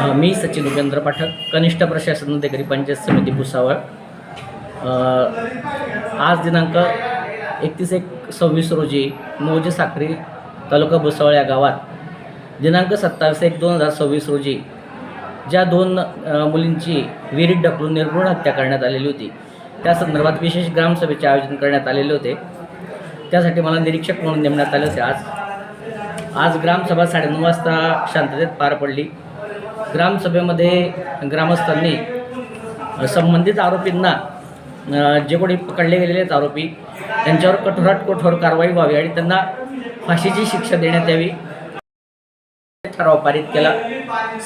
मी सचिन उपेंद्र पाठक कनिष्ठ प्रशासन अधिकारी पंचायत समिती भुसावळ. आज दिनांक एकतीस एक सव्वीस रोजी मौजे साखरी तालुका भुसावळ या गावात दिनांक सत्तावीस एक दोन हजार सव्वीस रोजी ज्या दोन मुलींची विहिरीत ढकलून निर्घृण हत्या करण्यात आलेली होती. त्या संदर्भात विशेष ग्रामसभेचे आयोजन करण्यात आलेले होते. त्यासाठी मला निरीक्षक म्हणून नेमण्यात आले होते. आज आज ग्रामसभा साडेनऊ वाजता शांततेत पार पडली. ग्रामसभेमध्ये ग्रामस्थांनी संबंधित आरोपींना जे कोणी पकडले गेलेले आहेत आरोपी त्यांच्यावर कठोरात कठोर कारवाई व्हावी आणि त्यांना फाशीची शिक्षा देण्यात यावी. ठराव पारित केला.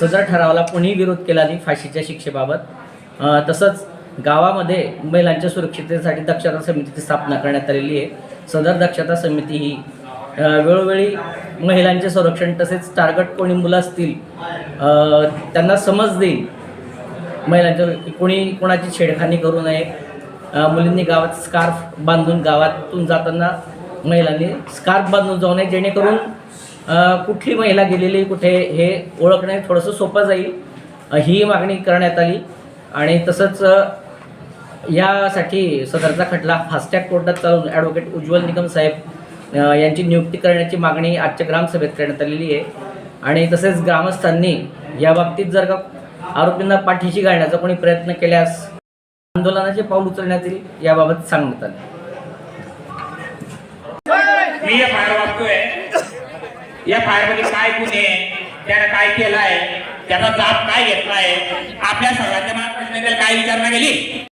सदर ठरावाला कोणीही विरोध केला नाही फाशीच्या शिक्षेबाबत. तसंच गावामध्ये महिलांच्या सुरक्षिततेसाठी दक्षता समितीची स्थापना करण्यात आलेली आहे. सदर दक्षता समिती ही वेळोवेळी महिलांचे संरक्षण तसेच टार्गट कोणी मुलं असतील त्यांना समज देईल. महिलांच्या कोणी कोणाची छेडखानी करू नये. मुलींनी गावात स्कार्फ बांधून गावातून जाताना महिलांनी स्कार्फ बांधून जाऊ नये जेणेकरून कुठली महिला गेलेली कुठे हे ओळखणे थोडंसं सोपं जाईल. ही मागणी करण्यात आली. आणि तसंच यासाठी सदरचा खटला फास्टॅग कोर्टात चालून ॲडव्होकेट उज्ज्वल निकम साहेब यांची नियुक्ती करण्याची मागणी आजच्या ग्रामसभेत करण्यात आलेली आहे. आणि तसेच ग्रामस्थांनी या बाबतीत जर का आरोपींना पाठीशी घालण्याचा कोणी प्रयत्न केल्यास आंदोलनाचे पाऊल उचलण्यात येईल याबाबत सांगण्यात आले. मी या फायर वागतोय. या फायरमध्ये काय गुन्हे त्यानं काय केलाय? त्याचा जाब काय घेतलाय? आपल्या सगळ्यांच्या मनात प्रश्न काय विचारणा गेली